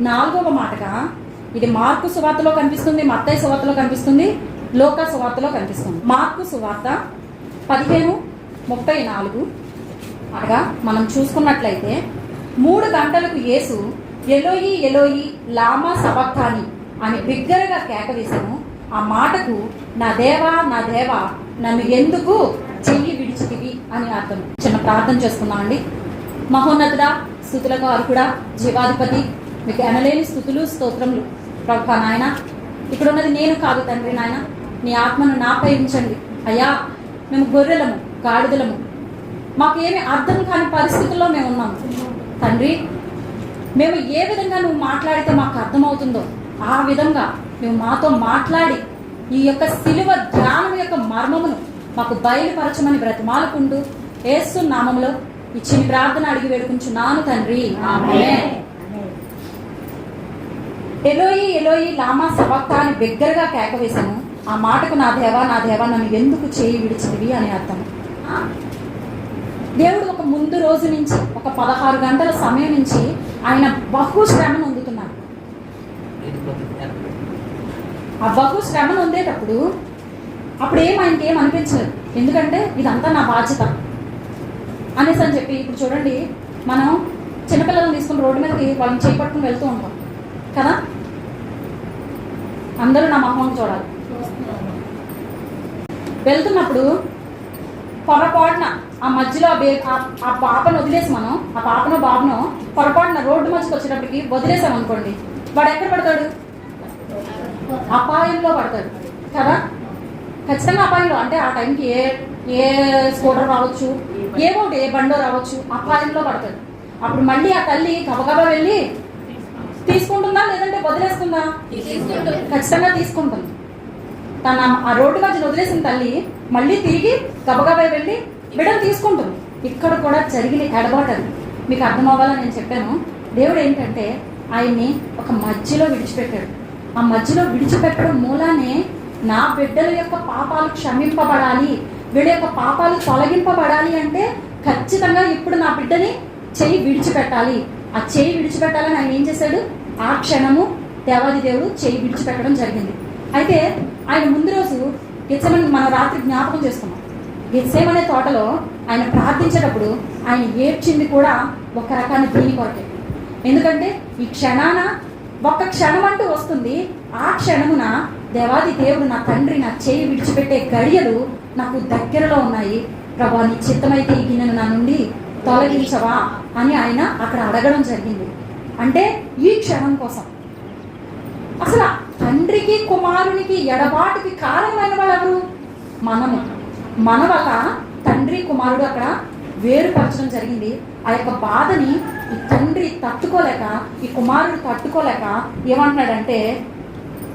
నాలుగవ మాటగా ఇది మార్కు సువార్తలో కనిపిస్తుంది మత్తయి సువార్తలో కనిపిస్తుంది లోక సువార్తలో కనిపిస్తుంది. మార్కు సువార్త పదిహేను ముప్పై నాలుగు. అనగా మనం చూసుకున్నట్లయితే మూడు గంటలకు యేసు ఎలోయి ఎలోయి లామా సబక్తాని అని బిగ్గరగా కేక వేశాను. ఆ మాటకు నా దేవా నా దేవా నన్ను ఎందుకు చెయ్యి విడిచితివి అని అర్థం. చిన్న ప్రార్థన చేసుకుందామండి మహోన్నతుడా స్థుతులకు అర్హుడా జీవాధిపతి మీకు ఎనలేని స్థుతులు స్తోత్రములు. ప్రభా నాయన ఇక్కడున్నది నేను కాదు తండ్రి నాయన. నీ ఆత్మను నాపై ఉంచండి. అయ్యా మేము గొర్రెలము గాడిదలము. మాకు ఏమి అర్థం కాని పరిస్థితుల్లో మేము ఉన్నాం. తండ్రి మేము ఏ విధంగా నువ్వు మాట్లాడితే మాకు అర్థమవుతుందో ఆ విధంగా నువ్వు మాతో మాట్లాడి ఈ యొక్క సిలువ ధ్యానం యొక్క మర్మమును మాకు బయలుపరచమని బ్రతిమాలకుంటూ ఏసు నామంలో ఇచ్చిన ప్రార్థన అడిగి వేడుకుంటున్నాను తండ్రి. ఆమె ఎలోయి ఎలోయి లామా సవక్తా అని బిగ్గరగా కేకవేశాను ఆ మాటకు నా దేవా నా దేవా నన్ను ఎందుకు చేయి విడిచినవి అని అర్థం. దేవుడు ఒక ముందు రోజు నుంచి ఒక పదహారు గంటల సమయం నుంచి ఆయన బహు శ్రమను అందుతున్నాడు. ఆ బహు శ్రమను పొందేటప్పుడు అప్పుడు ఏం ఆయనకి ఏం అనిపించలేదు. ఎందుకంటే ఇదంతా నా బాధ్యత. అనేసి అని చెప్పి ఇప్పుడు చూడండి మనం చిన్నపిల్లలను తీసుకుని రోడ్డు మీదకి వాళ్ళని చేపట్టుకుని వెళ్తూ ఉంటాం. కదా? అందరూ నా మొహం చూడాలి. వెళ్తున్నప్పుడు పొరపాటున ఆ మధ్యలో ఆ పాపను వదిలేసి మనం ఆ పాపను బాబును పొరపాటున రోడ్డు మధ్యకి వచ్చేటప్పటికి వదిలేసాం అనుకోండి వాడు ఎక్కడ పడతాడు? అపాయంలో పడతాడు. కదా? ఖచ్చితంగా అపాయంలో. అంటే ఆ టైంకి ఏ ఏ స్కూటర్ రావచ్చు ఏమో ఏ బండో రావచ్చు అపాయంలో పడతాడు. అప్పుడు మళ్ళీ ఆ తల్లి గబగబా వెళ్ళి తీసుకుంటుందా లేదంటే వదిలేస్తుందా? ఖచ్చితంగా తీసుకుంటుంది. తన ఆ రోడ్డు మధ్య వదిలేసిన తల్లి మళ్ళీ తిరిగి గబగబా వెళ్ళి బిడ్డను తీసుకుంటుంది. ఇక్కడ కూడా జరిగిన ఎడబాటు అది. మీకు అర్థం అవ్వాలని నేను చెప్పాను? దేవుడు ఏంటంటే ఆయన్ని ఒక మధ్యలో విడిచిపెట్టాడు. ఆ మధ్యలో విడిచిపెట్టడం మూలానే నా బిడ్డల యొక్క పాపాలు క్షమింపబడాలి వీళ్ళ యొక్క పాపాలు తొలగింపబడాలి అంటే ఖచ్చితంగా ఇప్పుడు నా బిడ్డని చెయ్యి విడిచిపెట్టాలి. ఆ చెయ్యి విడిచిపెట్టాలని ఆయన ఏం చేశాడు? ఆ క్షణము దేవాది దేవుడు చేయి విడిచిపెట్టడం జరిగింది. అయితే ఆయన ముందు రోజు గెచ్చమని మన రాత్రి జ్ఞాపకం చేసుకున్నాం. గెచ్సేమనే తోటలో ఆయన ప్రార్థించేటప్పుడు ఆయన ఏడ్చింది కూడా ఒక రకాన్ని దీని కొరకే. ఎందుకంటే ఈ క్షణాన ఒక్క క్షణం అంటూ వస్తుంది ఆ క్షణమున దేవాది దేవుడు నా తండ్రి నా చేయి విడిచిపెట్టే గడియలు నాకు దగ్గరలో ఉన్నాయి. ప్రభా నీ చిత్తమైతే ఈ గిన్నెను నా నుండి తొలగించవా అని ఆయన అక్కడ అడగడం జరిగింది. అంటే ఈ క్షణం కోసం. అసలు తండ్రికి కుమారునికి ఎడబాటుకి కారణమైన వాళ్ళు ఎవరు మనము మన వల్ల తండ్రి కుమారుడు అక్కడ వేరుపరచడం జరిగింది. ఆ యొక్క బాధని ఈ తండ్రి తట్టుకోలేక ఈ కుమారుడు తట్టుకోలేక ఏమంటున్నాడంటే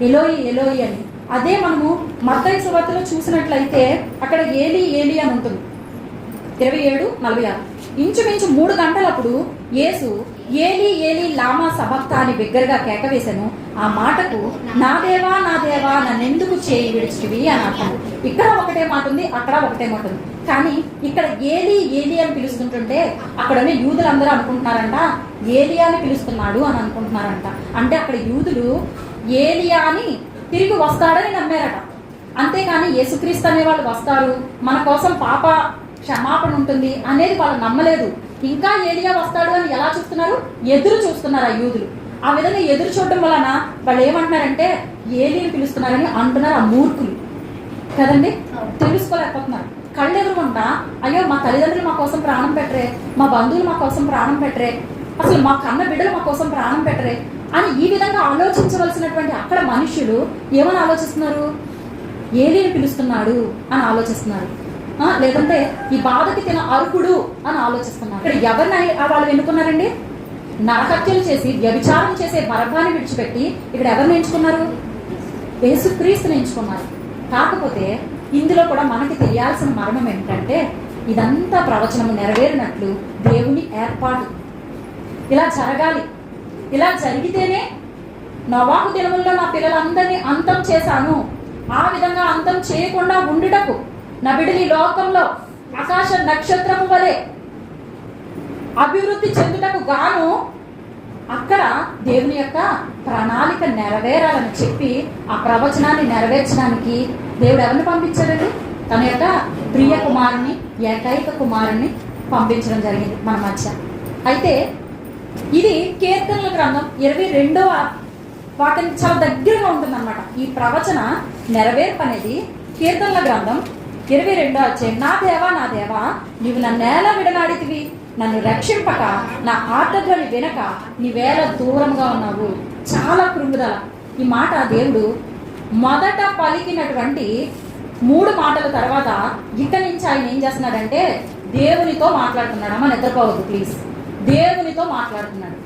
ఎలోయి ఎలోయి అని. అదే మనము మత్తయి సువార్తలో చూసినట్లయితే అక్కడ ఏలి ఏలి అని ఉంటుంది. ఇరవై ఏడు నలభై ఆరు. ఇంచుమించు మూడు గంటలప్పుడు యేసు ఏలి ఏలి లామా సభక్త అని బిగ్గరగా కేకవేశాను. ఆ మాటకు నా దేవా నా దేవా నన్నెందుకు చేయి విడిచివి అని అర్థం. ఇక్కడ ఒకటే మాట ఉంది అక్కడ ఒకటే మాట ఉంది. కానీ ఇక్కడ ఏలి ఏలి అని పిలుస్తుంటుంటే అక్కడనే యూదులందరూ అనుకుంటున్నారంట ఏలియా అని పిలుస్తున్నాడు అని అనుకుంటున్నారంట. అంటే అక్కడ యూదులు ఏలియా అని తిరిగి వస్తాడని నమ్మారట. అంతేకాని యేసుక్రీస్తు అనే వాళ్ళు వస్తారు మన కోసం పాప క్షమాపణ ఉంటుంది అనేది వాళ్ళు నమ్మలేదు. ఇంకా ఏలియా వస్తాడు అని ఎలా చూస్తున్నారు? ఎదురు చూస్తున్నారు ఆ యూదులు. ఆ విధంగా ఎదురు చూడడం వలన వాళ్ళు ఏమంటున్నారంటే ఏలిని పిలుస్తున్నారని అంటున్నారు ఆ మూర్ఖులు. కదండి? తెలుసుకోలేకపోతున్నారు. కళ్ళు అయ్యో మా తల్లిదండ్రులు మా కోసం ప్రాణం పెట్టరే మా బంధువులు మా కోసం ప్రాణం పెట్టరే అసలు మా కన్న బిడ్డలు మా కోసం ప్రాణం పెట్టరే అని ఈ విధంగా ఆలోచించవలసినటువంటి అక్కడ మనుషులు ఏమని ఆలోచిస్తున్నారు? ఏలిని పిలుస్తున్నాడు అని ఆలోచిస్తున్నారు. లేదంటే ఈ బాధకి తిన అర్హుడు అని ఆలోచిస్తున్నారు ఇక్కడ ఎవరిని వాళ్ళు ఎన్నుకున్నారండి? నరహత్యలు చేసి వ్యభిచారం చేసే బరభాన్ని విడిచిపెట్టి ఇక్కడ ఎవరిని ఎంచుకున్నారు? యేసుక్రీస్తుని ఎంచుకున్నారు. కాకపోతే ఇందులో కూడా మనకి తెలియాల్సిన మర్మం ఏంటంటే ఇదంతా ప్రవచనము నెరవేరినట్లు దేవుని ఏర్పాటు. ఇలా జరగాలి. ఇలా జరిగితేనే నవాహు దినముల్లో నా పిల్లలందరినీ అంతం చేశాను. ఆ విధంగా అంతం చేయకుండా ఉండుటకు నా బిడలి లోకంలో ఆకాశ నక్షత్రము వలె అభివృద్ధి చెందుటకు గాను అక్కడ దేవుని యొక్క ప్రణాళిక నెరవేరాలని చెప్పి ఆ ప్రవచనాన్ని నెరవేర్చడానికి దేవుడు ఎవరిని పంపించాడండి? తన యొక్క ప్రియ కుమారుని ఏకైక కుమారుని పంపించడం జరిగింది మన మధ్య. అయితే ఇది కీర్తనల గ్రంథం ఇరవై రెండవ వాటిని చాలా దగ్గరగా ఉంటుందన్నమాట. ఈ ప్రవచన నెరవేర్పు అనేది కీర్తనల గ్రంథం ఇరవై రెండో వచ్చే నా దేవా నా దేవా నీవు నన్ను ఎలా విడనాడితివి. నన్ను రక్షింపక నా ఆర్తధ్వని వినక నీవేళ దూరంగా ఉన్నావు. చాలా కృంగుదల ఈ మాట దేవుడు మొదట పలికినటువంటి మూడు మాటల తర్వాత ఇక నుంచి ఆయన ఏం చేస్తున్నాడంటే దేవునితో మాట్లాడుతున్నాడు. అమ్మ నిద్రపోవద్దు ప్లీజ్ దేవునితో మాట్లాడుతున్నాడు.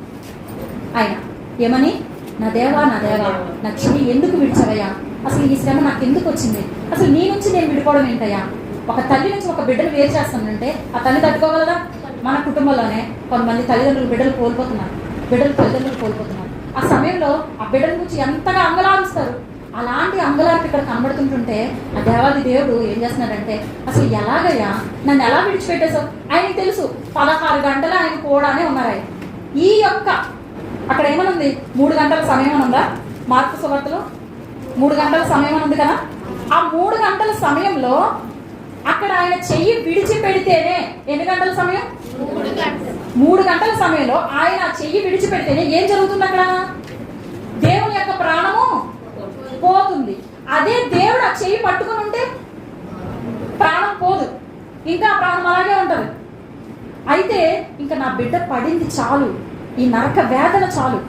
ఆయన ఏమని? నా దేవా నా దేవా నా చిన్ని ఎందుకు విడిచవయ్యా అసలు ఈ శ్రమ నాకు ఎందుకు వచ్చింది? అసలు నీ నుంచి నేను విడిపోవడం ఏంటయ్యా? ఒక తల్లి నుంచి ఒక బిడ్డను వేరు చేస్తానంటే ఆ తల్లి తట్టుకోగలదా? మన కుటుంబంలోనే కొంతమంది తల్లిదండ్రులు బిడ్డలు కోల్పోతున్నారు. బిడ్డలు తల్లిదండ్రులు కోల్పోతున్నారు. ఆ సమయంలో ఆ బిడ్డల గురించి ఎంతగా అంగలారుస్తారు? అలాంటి అంగలార్పు ఇక్కడ కనబడుతుంటుంటే ఆ దేవాది దేవుడు ఏం చేస్తున్నాడంటే అసలు ఎలాగయ్యా? నన్ను ఎలా విడిచిపెట్టేశావు? ఆయనకి తెలుసు పదహారు గంటలు ఆయన కూడానే ఉన్నారు ఈ యొక్క అక్కడ ఏమనుంది? మూడు గంటల సమయం ఉందా మార్పు సువార్తలో? మూడు గంటల సమయం ఉంది కదా? ఆ మూడు గంటల సమయంలో అక్కడ ఆయన చెయ్యి విడిచిపెడితేనే ఎన్ని గంటల సమయం? మూడు గంటల సమయంలో ఆయన చెయ్యి చెయ్యి విడిచిపెడితేనే ఏం జరుగుతుంది అక్కడ? దేవుని యొక్క ప్రాణము పోతుంది. అదే దేవుడు ఆ చెయ్యి పట్టుకుని ఉంటే ప్రాణం పోదు. ఇంకా ఆ ప్రాణం అలాగే ఉంటుంది. అయితే ఇంకా నా బిడ్డ పడింది చాలు. ఈ నరక వేదన చాలు.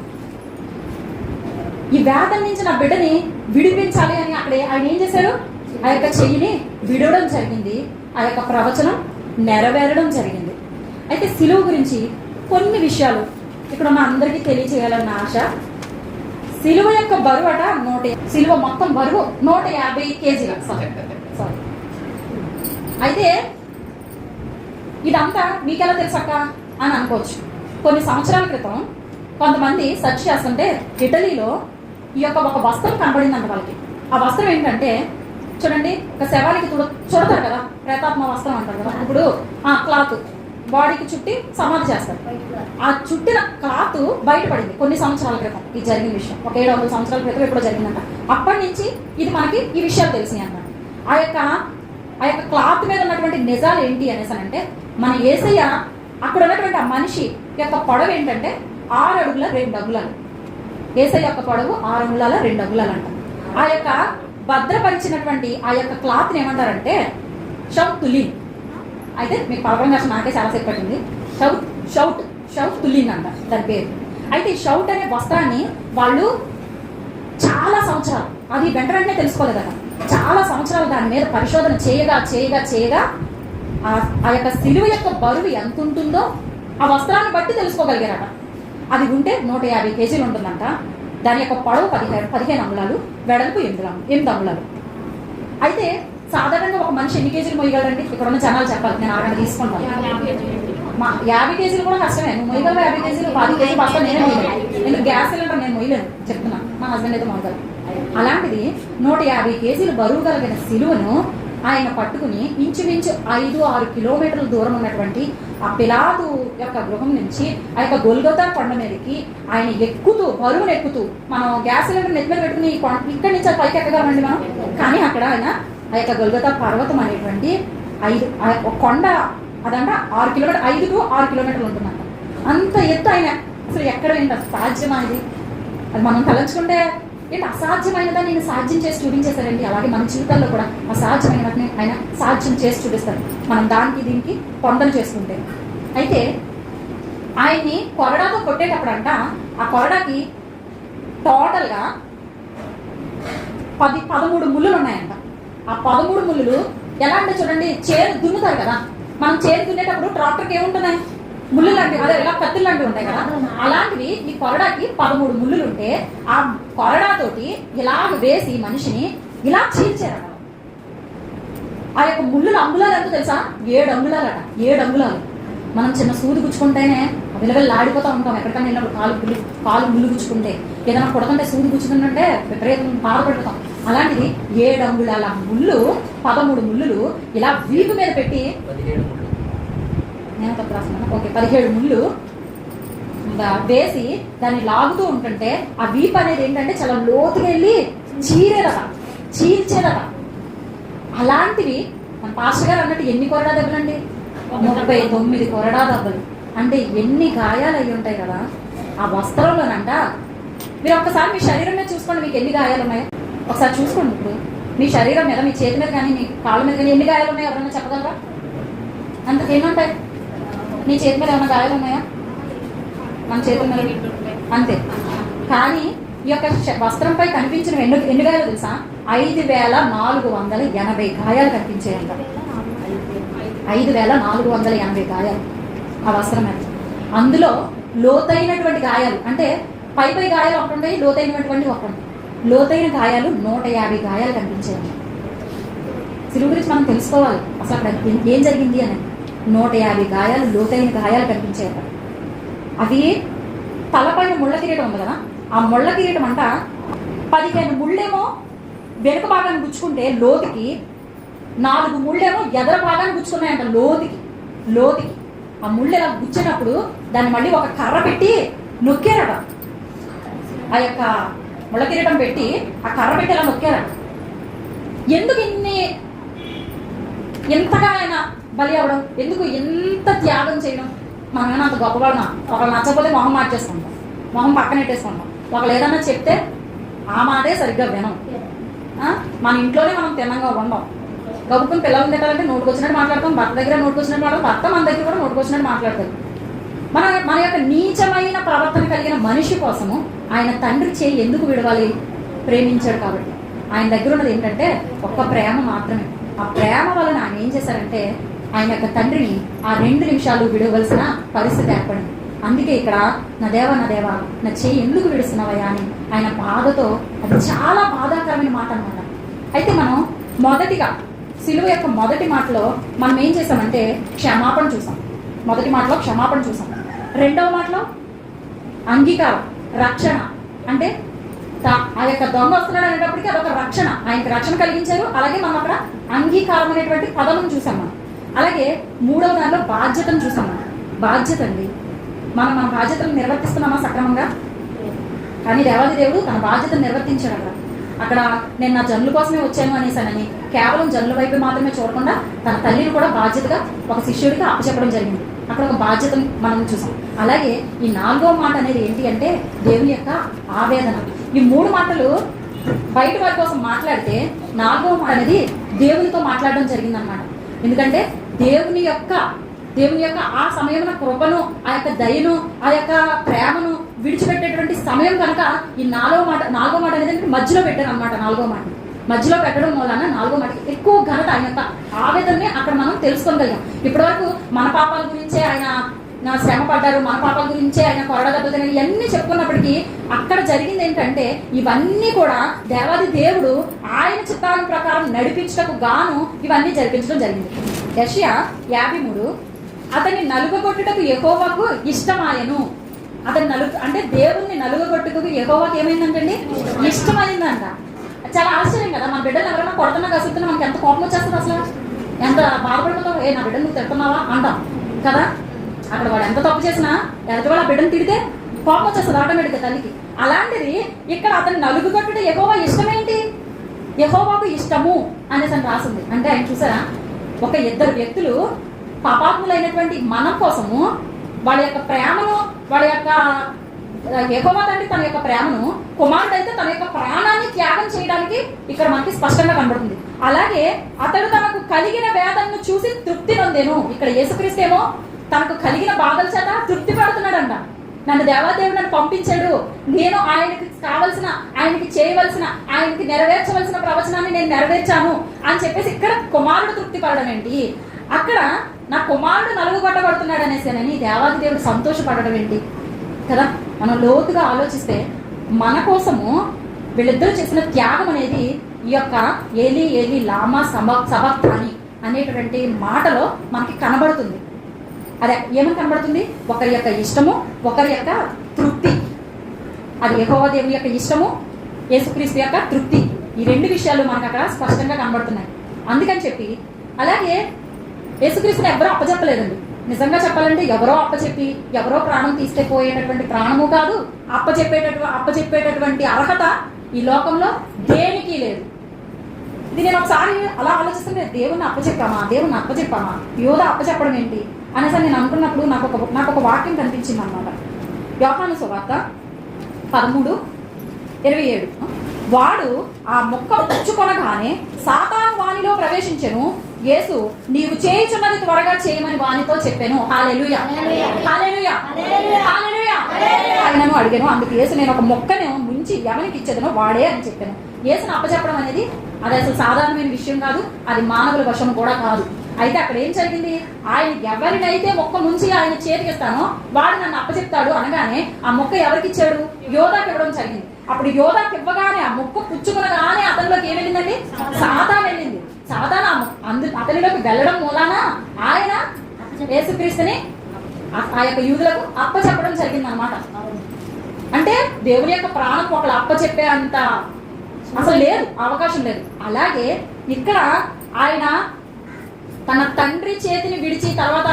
ఈ వేదన నుంచి నా బిడ్డని విడిపించాలి అని అక్కడ ఆయన ఏం చేశారు? ఆ యొక్క చెయ్యిని విడవడం జరిగింది. ఆ యొక్క ప్రవచనం నెరవేరడం జరిగింది. అయితే సిలువ గురించి కొన్ని విషయాలు ఇక్కడ ఉన్న అందరికీ తెలియచేయాలన్న ఆశ. సిలువ యొక్క బరువు అట నూట సిలువ మొత్తం బరువు నూట యాభై కేజీల. సారీ సారీ అయితే ఇదంతా మీకెలా తెలుసక్క అని అనుకోవచ్చు. కొన్ని సంవత్సరాల క్రితం కొంతమంది సర్చ్ చేస్తుంటే ఇటలీలో ఈ యొక్క ఒక వస్త్రం కనబడిందంట వాళ్ళకి. ఆ వస్త్రం ఏంటంటే చూడండి ఒక శవానికి చుడ చుడతారు కదా ప్రేతాత్మ వస్త్రం అంటారు కదా. ఇప్పుడు ఆ క్లాత్ బాడీకి చుట్టి సమాధి చేస్తారు. ఆ చుట్టిన క్లాత్ బయటపడింది కొన్ని సంవత్సరాల క్రితం ఇది జరిగిన విషయం. ఒక ఏడు వందల సంవత్సరాల క్రితం ఎప్పుడో జరిగిందంట. అప్పటి నుంచి ఇది మనకి ఈ విషయాలు తెలిసినాయి అన్నమాట. ఆ యొక్క ఆ యొక్క క్లాత్ మీద ఉన్నటువంటి నిజాలు ఏంటి అనేసి అంటే మన ఏసయ్య అక్కడ ఉన్నటువంటి ఆ మనిషి యొక్క పొడవు ఏంటంటే ఆరు అడుగుల రెండు అగులాలు ఏసయ్య యొక్క పొడవు ఆరు అంగుళాల రెండు అంగుళాలు అంటారు ఆ యొక్క భద్రపరిచినటువంటి ఆ యొక్క క్లాత్ని ఏమంటారంటే షౌట్ తులిన్. అయితే మీకు పలకడం కాసిన నాకే చాలాసేపు పట్టింది. షౌట్ షౌట్ షౌట్ తులిన్ అంట దాని పేరు. అయితే ఈ షౌట్ అనే వస్త్రాన్ని వాళ్ళు చాలా సంవత్సరాలు అది వెంట వెంటనే తెలుసుకోలేదు కదా చాలా సంవత్సరాలు దాని మీద పరిశోధన చేయగా చేయగా చేయగా ఆ ఆ యొక్క సిలువ యొక్క బరువు ఎంత ఉంటుందో ఆ వస్త్రాన్ని బట్టి తెలుసుకోగలిగారట. అది ఉంటే నూట యాభై కేజీలు ఉంటుందంట. దాని యొక్క పొడవు పదిహేను పదిహేను అంగుళాలు వెడల్పు ఎనిమిది ఎనిమిది అంగుళాలు అయితే సాధారణంగా ఒక మనిషి ఎన్ని కేజీలు మొయ్యగలరండి? ఇక్కడ ఉన్న జనాలు చెప్పాలి నేను ఆరు తీసుకుంటాను మా యాభై కేజీలు కూడా కష్టమే. నువ్వు మొయ్యగలవు యాభై కేజీలు? పది కేజీలు బస్తా నేనే మొయ్యలేను. ఎందుకు? గ్యాస్ సిలిండర్ నేను మొయ్యలేను చెప్తున్నా. మా హస్బెండ్ అయితే మొయ్యగలరు. అలాంటిది నూట యాభై కేజీలు బరువు కలిగిన సిలువను ఆయన పట్టుకుని ఇంచుమించు ఐదు ఆరు కిలోమీటర్ల దూరం ఉన్నటువంటి ఆ పిలాదు యొక్క గృహం నుంచి ఆ యొక్క గొల్గొతా కొండ మీదకి ఆయన ఎక్కుతూ బరువును ఎక్కుతూ మనం గ్యాస్ సిలిండర్ నెత్తి మీద పెట్టుకుని కొండ- ఇక్కడి నుంచి పైకి ఎక్కగలమండి మనం? కానీ అక్కడ ఆయన ఆ యొక్క గొల్గొతా పర్వతం అనేటువంటి ఐదు ఒక కొండ అదంట ఆరు కిలోమీటర్ ఐదు టు ఆరు కిలోమీటర్లు ఉంటుందంట. అంత ఎత్తు ఆయన. అసలు ఎక్కడ ఏంటి సాధ్యం అనేది అది మనం తలంచుకుంటే ఏంటి అసాధ్యమైనదా నేను సాధ్యం చేసి చూపించేశారండి అలాగే మన జీవితాల్లో కూడా అసాధ్యమైన ఆయన సాధ్యం చేసి చూపిస్తారు మనం దానికి దీనికి పొందలు చేసుకుంటే. అయితే ఆయన్ని కొరడాతో అంట ఆ కొరడాకి టోటల్గా పది పదమూడు ముళ్ళులు ఉన్నాయంట ఆ పదమూడు ముళ్ళులు ఎలా అంటే చూడండి చేరు దున్నుతారు కదా. మనం చేరు దున్నేటప్పుడు ట్రాక్టర్కి ఏముంటున్నాయి ముళ్ళు లాంటివి అదే ఇలా కత్తులు లాంటివి ఉంటాయి కదా అలాంటివి ఈ కొరడాకి పదమూడు ముళ్ళులు ఉంటే ఆ కొరడాతోటి ఇలా వేసి మనిషిని ఇలా చీల్చారట. ఆ యొక్క ముళ్ళులు అంగుళాలు తెలుసా? ఏడు అంగుళాలట ఏడు అంగుళాలు. మనం చిన్న సూది గుచ్చుకుంటేనే విలవిల్లా ఆడిపోతూ ఉంటాం ఎక్కడికైనా వెళ్ళినప్పుడు కాలు గుళ్ళు కాలు ముళ్ళు గుచ్చుకుంటే. ఏదైనా కొడకంటే సూది గుచ్చుకుంటుంటే విపరీతం బాధపడుతాం అలాంటిది ఏడు అంగుళాల ముళ్ళు పదమూడు ముళ్ళులు ఇలా వీపు మీద పెట్టి పదిహేడు నేను తప్పు రాస్తున్నాను ఓకే పదిహేడు ముళ్ళు. వేసి దాన్ని లాగుతూ ఉంటుంటే ఆ వీప్ అనేది ఏంటంటే చాలా లోతుగా వెళ్ళి చీరేదట చీల్చేదట. అలాంటివి మన పాస్టర్ గారు అన్నట్టు ఎన్ని కొరడా దెబ్బలండి? ముప్పై తొమ్మిది కొరడా దెబ్బలు. అంటే ఎన్ని గాయాలు అయి ఉంటాయి కదా ఆ వస్త్రంలోనంట. మీరు ఒక్కసారి మీ శరీరం మీద చూసుకోండి మీకు ఎన్ని గాయాలు ఉన్నాయో? ఒకసారి చూసుకోండి ఇప్పుడు. మీ శరీరం మీద మీ చేతి మీద కానీ మీ కాళ్ళ మీద కానీ ఎన్ని గాయాలు ఉన్నాయో? ఎవరైనా చెప్పగలరా? అంత మీ చేతి మీద ఏమైనా గాయాలు ఉన్నాయా? మన చేతుల మీద? అంతే. కానీ ఈ యొక్క వస్త్రంపై కనిపించిన ఎన్ని ఎన్ని గాయాలు తెలుసా? ఐదు వేల నాలుగు వందల ఎనభై గాయాలు కనిపించాయంట. ఐదు వేల నాలుగు వందల ఎనభై గాయాలు ఆ వస్త్రం మీద. అందులో లోతైనటువంటి గాయాలు అంటే పై పై గాయాలు ఒకటి ఉంటాయి లోతైనటువంటి ఒకటి లోతైన గాయాలు నూట యాభై గాయాలు కనిపించేయండి సిలువు గురించి మనం తెలుసుకోవాలి. అసలు ఏం- ఏం జరిగింది అని. నూట యాభై గాయాలు లోతైన గాయాలు కనిపించాయట అవి తలపైన ముళ్ళ కిరీటం ఉంది కదా ఆ ముళ్ళ కిరీటం అంట పదిహేను ముళ్ళేమో వెనుక భాగాన్ని గుచ్చుకుంటే లోతుకి నాలుగు ముళ్ళేమో ఎదర భాగాన్ని గుచ్చుకున్నాయంట లోతుకి లోతుకి. ఆ ముళ్ళు ఇలా గుచ్చినప్పుడు దాన్ని మళ్ళీ ఒక కర్ర పెట్టి నొక్కారట. ఆ యొక్క ముళ్ళ కిరీటం పెట్టి ఆ కర్ర పెట్టి ఇలా నొక్కారట. ఎందుకు ఇన్ని ఎంతగా ఆయన బలి అవ్వడం ఎందుకు ఎంత త్యాగం చేయడం? మనమైనా అంత గొప్పవాడు ఒకళ్ళు నచ్చకపోతే మొహం మార్చేసుకుంటాం. మొహం పక్కన పెట్టేసుకుంటాం. ఒకళ్ళు ఏదన్నా చెప్తే ఆ మాటే సరిగ్గా వినం. మన ఇంట్లోనే మనం తిన్నంగా ఉండం. గబుకుని పిల్లలు తింటారంటే నోటుకు వచ్చినట్టు మాట్లాడతాం భర్త దగ్గర నోటుకు వచ్చినట్టు మాట్లాడతాం భర్త మన దగ్గర కూడా నోటుకు వచ్చినట్టు మాట్లాడతారు. మన మన యొక్క నీచమైన ప్రవర్తన కలిగిన మనిషి కోసము ఆయన తండ్రి చేయి ఎందుకు విడవాలి? ప్రేమించాడు కాబట్టి. ఆయన దగ్గర ఉన్నది ఏంటంటే ఒక్క ప్రేమ మాత్రమే. ఆ ప్రేమ వలన ఆయన ఏం చేశారంటే ఆయన యొక్క తండ్రిని ఆ రెండు నిమిషాలు విడవలసిన పరిస్థితి ఏర్పడింది. అందుకే ఇక్కడ నా దేవ నా దేవ నా చేయి ఎందుకు విడుస్తున్నావయ్యా అని ఆయన బాధతో అది చాలా బాధాకరమైన మాట అనమాట అయితే మనం మొదటిగా సిలువ యొక్క మొదటి మాటలో మనం ఏం చేసామంటే క్షమాపణ చూసాం మొదటి మాటలో క్షమాపణ చూసాం రెండవ మాటలో అంగీకారం రక్షణ. అంటే తా- ఆ యొక్క దొంగ వస్తున్నాడు అనేటప్పటికీ అదొక రక్షణ. ఆయనకి రక్షణ కలిగించారు. అలాగే మనం అక్కడ అంగీకారం అనేటువంటి పదం చూసాం మనం. అలాగే మూడవ దానిలో బాధ్యతను చూసాం మనం. బాధ్యత అండి. మనం మన బాధ్యతను నిర్వర్తిస్తున్నామా సక్రమంగా? కానీ దేవాది దేవుడు తన బాధ్యతను నిర్వర్తించాడు అక్కడ. అక్కడ నేను నా జన్లు కోసమే వచ్చాను అనేసానని కేవలం జన్లు వైపు మాత్రమే చూడకుండా తన తల్లిని కూడా బాధ్యతగా ఒక శిష్యుడికి అప్పచెప్పడం జరిగింది. అక్కడ ఒక బాధ్యతను మనం చూసాం. అలాగే ఈ నాలుగో మాట అనేది ఏంటి అంటే దేవుని యొక్క ఆవేదన. ఈ మూడు మాటలు బయట వారి కోసం మాట్లాడితే నాలుగో మాట అనేది దేవునితో మాట్లాడడం జరిగిందనమాట ఎందుకంటే దేవుని యొక్క దేవుని యొక్క ఆ సమయంలో కృపను ఆ యొక్క దయను ఆ యొక్క ప్రేమను విడిచిపెట్టేటువంటి సమయం కనుక ఈ నాలుగో మాట నాలుగో మాట అనేది మధ్యలో పెట్టారు అనమాట నాలుగో మాట. మధ్యలో పెట్టడం వలన నాలుగో మాట ఎక్కువ ఘనత ఆయన యొక్క ఆవేదనని అక్కడ మనం తెలుసుకోగలిగాం. ఇప్పటివరకు మన పాపాల గురించే ఆయన నా శ్రమ పడ్డారు మన పాపాల గురించే ఆయన కొరడ దెబ్బతిని ఇవన్నీ చెప్పుకున్నప్పటికీ అక్కడ జరిగింది ఏంటంటే ఇవన్నీ కూడా దేవాది దేవుడు ఆయన చిత్తాల ప్రకారం నడిపించటకు గాను ఇవన్నీ జరిపించడం జరిగింది. యషియా యాభై మూడు అతన్ని నలుగగొట్టుటకు యెహోవాకు ఇష్టమాయను. అతని నలుగు అంటే దేవుణ్ణి నలుగగొట్టుకు యెహోవాకి ఏమైందంటండి? ఇష్టమైందంట. చాలా ఆశ్చర్యం కదా మన బిడ్డలు ఎవరైనా కొడుతున్నా కసుతున్నా మనకి ఎంత కోపం వచ్చేస్తుంది అసలు? ఎంత బాధపడుతుందో ఏ నా బిడ్డను నువ్వు తిడుతున్నావా? అంటాం. కదా? అక్కడ వాడు ఎంత తప్పు చేసినా ఎదుటి ఆ బిడ్డను తిడితే కోపం వచ్చేస్తుంది ఆటోమేటిక్గా తల్లికి. అలాంటిది ఇక్కడ అతని నలుగు కొట్టుట ఇష్టమేంటి? యెహోవాకు ఇష్టము అనేసి అని రాసింది. అంటే ఆయన చూసారా? ఒక ఇద్దరు వ్యక్తులు పాపాత్ములైనటువంటి మనం కోసము వాళ్ళ యొక్క ప్రేమను వాళ్ళ యొక్క యెహోవా తండ్రి తన యొక్క ప్రేమను కుమారుడు అయితే తన యొక్క ప్రాణాన్ని త్యాగం చేయడానికి ఇక్కడ మనకి స్పష్టంగా కనబడుతుంది. అలాగే అతడు తనకు కలిగిన వేదనను చూసి తృప్తి నొందేను. ఇక్కడ యేసుక్రీస్తేమో తనకు కలిగిన బాధల చేత తృప్తి పడుతున్నాడంట. నన్ను దేవాదేవుడు నన్ను పంపించాడు. నేను ఆయనకి కావలసిన ఆయనకి చేయవలసిన ఆయనకి నెరవేర్చవలసిన ప్రవచనాన్ని నేను నెరవేర్చాను అని చెప్పేసి ఇక్కడ కుమారుడు తృప్తి పడడం ఏంటి? అక్కడ నా కుమారుడు నలుగుగొట్టబడుతున్నాడు అనేసి అనేసేనని దేవాది దేవుడు సంతోషపడడం ఏంటి? కదా? మనం లోతుగా ఆలోచిస్తే మన కోసము వీళ్ళిద్దరూ చేసిన త్యాగం అనేది ఈ యొక్క ఏలి ఏలి లామా సభ సబక్తాని అనేటువంటి మాటలో మనకి కనబడుతుంది. అదే ఏమని కనబడుతుంది? ఒకరి యొక్క ఇష్టము ఒకరి యొక్క తృప్తి. అది యెహోవా దేవుని యొక్క ఇష్టము యేసుక్రీస్తు యొక్క తృప్తి. ఈ రెండు విషయాలు మనకు అక్కడ స్పష్టంగా కనబడుతున్నాయి. అందుకని చెప్పి అలాగే యేసుక్రీస్తుని ఎవరో అప్పచెప్పలేదండి. నిజంగా చెప్పాలంటే ఎవరో అప్పచెప్పి ఎవరో ప్రాణం తీస్తే పోయేటటువంటి ప్రాణము కాదు అప్పచెప్పేటటువంటి అప్పచెప్పేటటువంటి అర్హత ఈ లోకంలో దేనికి లేదు. ఇది నేను ఒకసారి అలా ఆలోచిస్తుంటే దేవుని అప్పచెప్పామా? దేవుని అప్పచెప్పామా? యోధ అప్పచెప్పడం ఏంటి? అనేసి నేను అనుకున్నప్పుడు నాకు ఒక నాకు ఒక వాక్యం కనిపించింది అనమాట యోహాను సువార్త పదమూడు ఇరవై ఏడు. వాడు ఆ మొక్క పుచ్చుకొనగానే సాతాను వానిలో ప్రవేశించెను. యేసు నీవు చేయుచున్నది త్వరగా చేయమని వానితో చెప్పాను. హాలెలుయా. హాలెలుయా. హాలెలుయా. ఆయనను అడిగాను. అందుకు యేసు నేను ఒక మొక్కను ముంచి ఎవరికి ఇచ్చేదనో వాడే అని చెప్పాను. యేసును అప్పచెప్పడం అనేది అది అసలు సాధారణమైన విషయం కాదు. అది మానవుల వశం కూడా కాదు. అయితే అక్కడ ఏం జరిగింది? ఆయన ఎవరినైతే మొక్క ముంచి ఆయన చేతికిస్తానో వాడు నన్ను అప్పచెప్తాడు అనగానే ఆ మొక్క ఎవరికి ఇచ్చాడు? యోధాకి ఇవ్వడం జరిగింది. అప్పుడు యోధాకి ఇవ్వగానే ఆ మొక్క పుచ్చుకునగానే అతనిలోకి ఏం వెళ్ళిందండి? సాతా వెళ్ళింది. సాతాన అందు అతనిలోకి వెళ్ళడం మూలాన? ఆయన? యేసుక్రీస్తుని? ఆ యొక్క యూదులకు అప్పచెప్పడం జరిగింది అనమాట అంటే దేవుని యొక్క ప్రాణం ఒకళ్ళు అప్పచెప్పే అంత అసలు లేదు అవకాశం లేదు. అలాగే ఇక్కడ ఆయన తన తండ్రి చేతిని విడిచి తర్వాత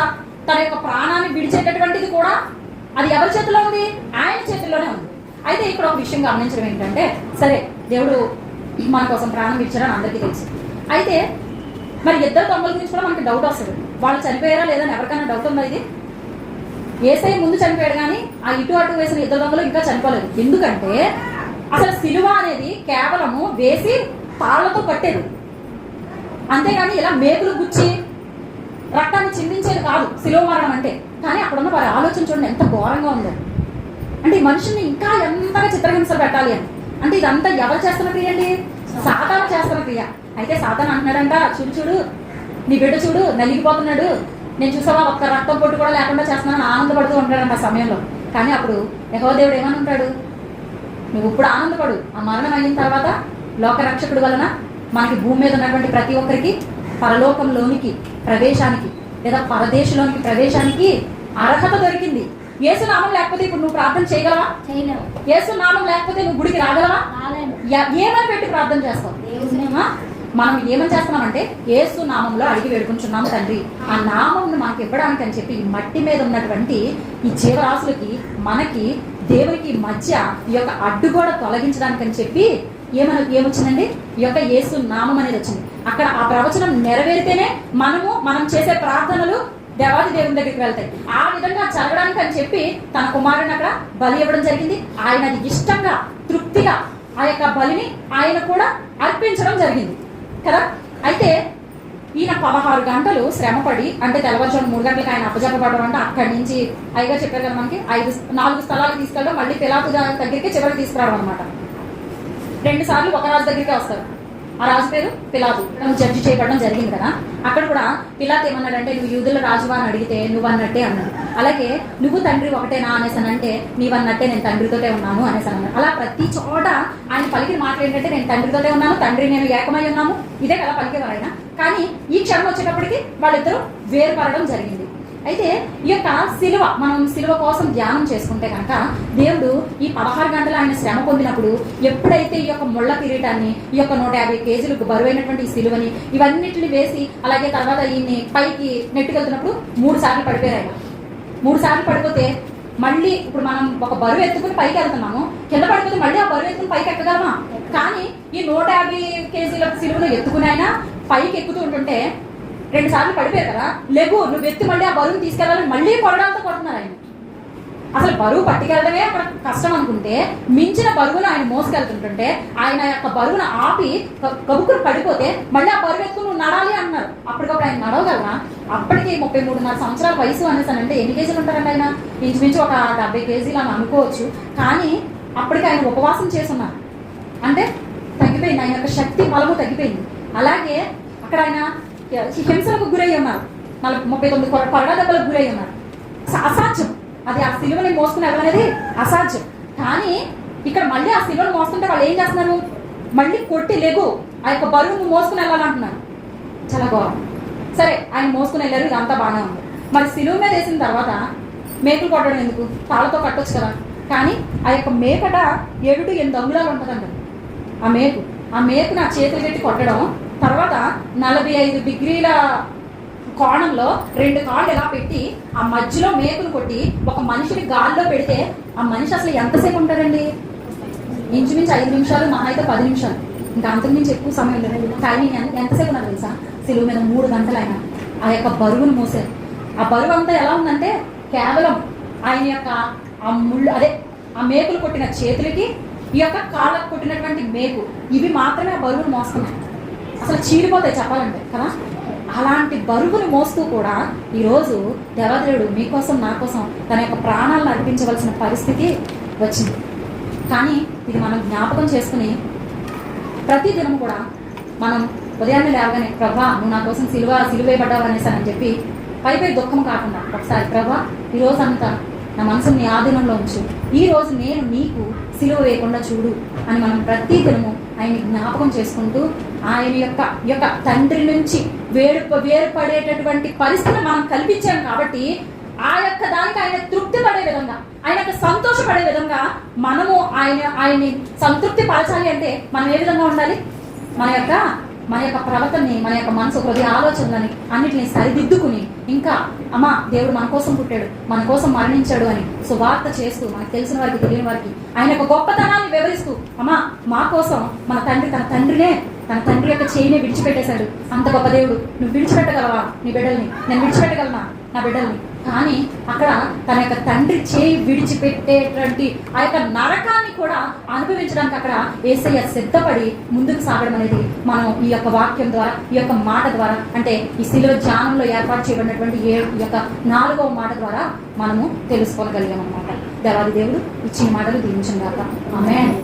తన యొక్క ప్రాణాన్ని విడిచేటటువంటిది కూడా అది ఎవరి చేతిలో ఉంది? ఆయన చేతిలోనే ఉంది. అయితే ఇక్కడ ఒక విషయం గమనించడం ఏంటంటే సరే దేవుడు మన కోసం ప్రాణం ఇచ్చారని అందరికీ తెలుసు. అయితే మరి ఇద్దరు దొంగల గురించి కూడా మనకి డౌట్ వస్తుంది. వాళ్ళు చనిపోయారా లేదని ఎవరికైనా డౌట్ ఉందా ఇది? ఏసై ముందు చనిపోయాడు కానీ ఆ ఇటు అటు వేసిన ఇద్దరు దొంగలు ఇంకా చనిపోలేదు. ఎందుకంటే అసలు సిలువ అనేది కేవలము వేసి తాళ్ళతో కట్టేది. అంతేగాని ఇలా మేకులు గుచ్చి రక్తాన్ని చిందించేది కాదు సిలువ మరణం అంటే. కానీ అక్కడున్న వారి ఆలోచన చూడండి ఎంత ఘోరంగా ఉందో. అంటే ఈ మనుషుల్ని ఇంకా ఎంతగా చిత్రహింసలు పెట్టాలి అని. అంటే ఇదంతా ఎవరు చేస్తున్న క్రియ అండి? సాతాను చేస్తున్న క్రియ. అయితే సాతాను అంటున్నాడంట చూడు చూడు నీ బిడ్డ చూడు నలిగిపోతున్నాడు. నేను చూసావా ఒక్క రక్తం పొట్టు కూడా లేకుండా చేస్తున్నాను ఆనందపడుతూ ఉంటాడంట ఆ సమయంలో. కానీ అప్పుడు యహోదేవుడు ఏమని ఉంటాడు? నువ్వు ఇప్పుడు ఆనందపడు. ఆ మరణం అయిన తర్వాత లోక రక్షకుడు వలన మనకి భూమి మీద ఉన్నటువంటి ప్రతి ఒక్కరికి పరలోకంలోనికి ప్రవేశానికి లేదా పరదేశంలోనికి ప్రవేశానికి అర్హత దొరికింది. యేసు నామం లేకపోతే ఇప్పుడు నువ్వు ప్రార్థన చేయగలవా? చేయలేము యేసు నామం లేకపోతే నువ్వు గుడికి రాగలవా? ఏమని పెట్టి ప్రార్థన చేస్తావు? మనం ఏమని చేస్తున్నామంటే యేసు నామంలో అడిగి వేడుకుంటున్నాము తండ్రి. ఆ నామం మనకి ఇవ్వడానికి అని చెప్పి ఈ మట్టి మీద ఉన్నటువంటి ఈ జీవరాశులకి మనకి దేవునికి మధ్య ఈ యొక్క అడ్డుగోడ తొలగించడానికి అని చెప్పి ఏమన ఏమొచ్చిందండి? ఈ యొక్క యేసు నామం అనేది వచ్చింది. అక్కడ ఆ ప్రవచనం నెరవేరితేనే మనము మనం చేసే ప్రార్థనలు దేవాది దేవుని దగ్గరికి వెళ్తాయి. ఆ విధంగా జరగడానికి అని చెప్పి తన కుమారుని అక్కడ బలి ఇవ్వడం జరిగింది. ఆయన అది ఇష్టంగా తృప్తిగా ఆ యొక్క బలిని ఆయన కూడా అర్పించడం జరిగింది. కదా? అయితే ఈయన పదహారు గంటలు శ్రమపడి అంటే తెల్లవారుజాము మూడు గంటలకు ఆయన అప్పజెప్పబడడం అంటే అక్కడి నుంచి అయిగా చెప్పారు కదా మనకి ఐదు నాలుగు స్థలాలు తీసుకెళ్ళడం మళ్ళీ పిలాతు దగ్గరికి చివరికి తీసుకురావడం అనమాట రెండు సార్లు ఒక రాజు దగ్గరికి వస్తారు. ఆ రాజు పేరు పిలాతు. జడ్జి చేయబడడం జరిగింది కదా. అక్కడ కూడా పిలాత్ ఏమన్నాడంటే నువ్వు యూదుల రాజువా అని అడిగితే నువ్వు అన్నట్టే అన్నాడు. అలాగే నువ్వు తండ్రి ఒకటేనా అనేసి అని అంటే నీవన్నట్టే నేను తండ్రితోటే ఉన్నాను అనేసి అన్నాడు. అలా ప్రతి చోట ఆయన పలికిన మాట ఏంటంటే నేను తండ్రితోటే ఉన్నాను తండ్రి నేను ఏకమై ఉన్నాము. ఇదే కదా పలికేవారు ఆయన. కానీ ఈ క్షణం వచ్చేటప్పటికి వాళ్ళిద్దరూ వేరుపడడం జరిగింది. అయితే ఈ యొక్క శిలువ మనం శిలువ కోసం ధ్యానం చేసుకుంటే కనుక దేవుడు ఈ పదహారు గంటలు ఆయన శ్రమ పొందినప్పుడు ఎప్పుడైతే ఈ యొక్క ముళ్ళ కిరీటాన్ని ఈ యొక్క నూట యాభై కేజీలకు బరువైనటువంటి ఈ శిలువని ఇవన్నిటిని వేసి అలాగే తర్వాత ఈయన్ని పైకి నెట్టుకెళ్తున్నప్పుడు మూడు సార్లు పడిపోయారు ఆయన. మూడు సార్లు పడిపోతే మళ్ళీ ఇప్పుడు మనం ఒక బరువు ఎత్తుకుని పైకి వెళ్తున్నాము. కింద పడిపోతే మళ్ళీ ఆ బరువు ఎత్తుకుని పైకి ఎక్కగలమా? కానీ ఈ నూట యాభై కేజీల సిలువను ఎత్తుకుని ఆయన పైకి ఎక్కుతూ ఉంటుంటే రెండు సార్లు పడిపోయారు కదా? లెగు నువ్వు ఎత్తి మళ్ళీ ఆ బరువుని తీసుకెళ్ళాలని మళ్ళీ కొరడాలతో కొడుతున్నారు ఆయన. అసలు బరువు పట్టుకెళ్ళడమే అక్కడ కష్టం అనుకుంటే మించిన బరువును ఆయన మోసుకెళ్తుంటుంటే ఆయన యొక్క బరువును ఆపి కబుకులు కబుక్కులు పడిపోతే మళ్ళీ ఆ బరువు ఎత్తుకుని నడాలి అన్నారు. అప్పటికప్పుడు ఆయన నడవగలరా? అప్పటికి ముప్పై మూడున్నర సంవత్సరాల వయసు అనేసి అంటే ఎన్ని కేజీలు ఉంటారండి ఆయన? ఇంచుమించు ఒక డెబ్బై కేజీలు అని అనుకోవచ్చు. కానీ అప్పటికి ఆయన ఉపవాసం చేస్తున్నారు అంటే తగ్గిపోయింది. ఆయన యొక్క శక్తి బలము తగ్గిపోయింది. అలాగే అక్కడ ఆయన హింసలకు గురై ఉన్నారు ముప్పై తొమ్మిది కొర కొరడ దెబ్బలకు ఉన్నారు అసాధ్యం. అది ఆ సిలువని మోసుకుని వెళ్ళనేది అసాధ్యం. కానీ ఇక్కడ మళ్ళీ ఆ సిలువను మోస్తుంటే వాళ్ళు ఏం చేస్తున్నారు? మళ్ళీ కొట్టి లేగు. ఆ యొక్క బరువును మోసుకుని వెళ్ళాలంటున్నారు చాలా ఘోరం సరే ఆయన మోసుకుని వెళ్ళారు. ఇదంతా బాగానే ఉంది. మరి సిలువ మీద వేసిన తర్వాత మేకులు కొట్టడం ఎందుకు? తాళ్ళతో కట్టొచ్చు కదా. కానీ ఆ యొక్క మేకట ఏడు ఎనిమిది అంగుళాలు ఉంటుందండి ఆ మేకు. ఆ మేకు నా చేతులు పెట్టి కొట్టడం తర్వాత నలభై ఐదు డిగ్రీల కోణంలో రెండు కాళ్ళు ఇలా పెట్టి ఆ మధ్యలో మేకులు కొట్టి ఒక మనిషిని గాల్లో పెడితే ఆ మనిషి అసలు ఎంతసేపు ఉంటారండి ఇంచుమించు ఐదు నిమిషాలు మహా అయితే పది నిమిషాలు. ఇంకా అంతకుమించి ఎక్కువ సమయం లేదండి టైమింగ్ ఎంత ఎంతసేపు ఉన్నారు తెలుసా? సిలువు మీద మూడు గంటలు ఆయన. ఆ యొక్క బరువును మోసారు ఆ బరువు అంతా ఎలా ఉందంటే కేవలం ఆయన యొక్క ఆ ముళ్ళు అదే ఆ మేకులు కొట్టిన చేతులకి ఈ యొక్క కాళ్ళకు కొట్టినటువంటి మేకు. ఇవి మాత్రమే ఆ బరువును మోస్తున్నాయి. అసలు చీలిపోతాయి చెప్పాలంటే కదా? అలాంటి బరువును మోస్తూ కూడా ఈరోజు దేవదేవుడు మీకోసం నా కోసం తన యొక్క ప్రాణాలను అర్పించవలసిన పరిస్థితి వచ్చింది. కానీ ఇది మనం జ్ఞాపకం చేసుకుని ప్రతి దినం కూడా మనం ఉదయాన్నే లేవగానే ప్రభా నువ్వు నా కోసం సిలువ సిలువేయబడ్డావు అనేసానని చెప్పి పై పై దుఃఖం కాకుండా ఒకసారి ప్రభా ఈ అంతా నా మనసుని నీ ఆధీనంలో ఉంచు. ఈ రోజు నేను నీకు సిలువ వేయకుండా చూడు అని మనం ప్రతి దినము ఆయన్ని జ్ఞాపకం చేసుకుంటూ ఆయన యొక్క యొక్క తండ్రి నుంచి వేరు వేరుపడేటటువంటి పరిస్థితిని మనం కల్పించాం కాబట్టి ఆ యొక్క దానికి ఆయన తృప్తి పడే విధంగా ఆయన యొక్క సంతోషపడే విధంగా మనము ఆయన ఆయన్ని సంతృప్తి పరచాలి అంటే మనం ఏ విధంగా ఉండాలి? మన యొక్క మన యొక్క ప్రవర్తనని మన యొక్క మనసు హృదయ ఆలోచనలని అన్నిటిని సరిదిద్దుకుని ఇంకా అమ్మా దేవుడు మన కోసం పుట్టాడు మన కోసం మరణించాడు అని సువార్త చేస్తూ మనకు తెలిసిన వారికి తెలియని వారికి ఆయన యొక్క గొప్పతనాన్ని వివరిస్తూ అమ్మా మా కోసం మన తండ్రి తన తండ్రినే తన తండ్రి యొక్క చేయిని విడిచిపెట్టేశాడు. అంత గొప్ప దేవుడు. నువ్వు విడిచిపెట్టగలవా నీ బిడ్డల్ని? నేను విడిచిపెట్టగలనా నా బిడ్డల్ని? కానీ అక్కడ తన యొక్క తండ్రి చేయి విడిచిపెట్టేటువంటి ఆ యొక్క నరకాన్ని కూడా అనుభవించడానికి అక్కడ ఏసయ్య సిద్ధపడి ముందుకు సాగడం అనేది మనం ఈ యొక్క వాక్యం ద్వారా ఈ యొక్క మాట ద్వారా అంటే ఈ శిలువ ధ్యానంలో ఏర్పాటు చేయబడినటువంటి ఏ ఈ యొక్క నాలుగవ మాట ద్వారా మనము తెలుసుకోగలిగాం అనమాట దేవాది దేవుడు ఇచ్చిన మాటలు దీవించిన దాకా ఆమె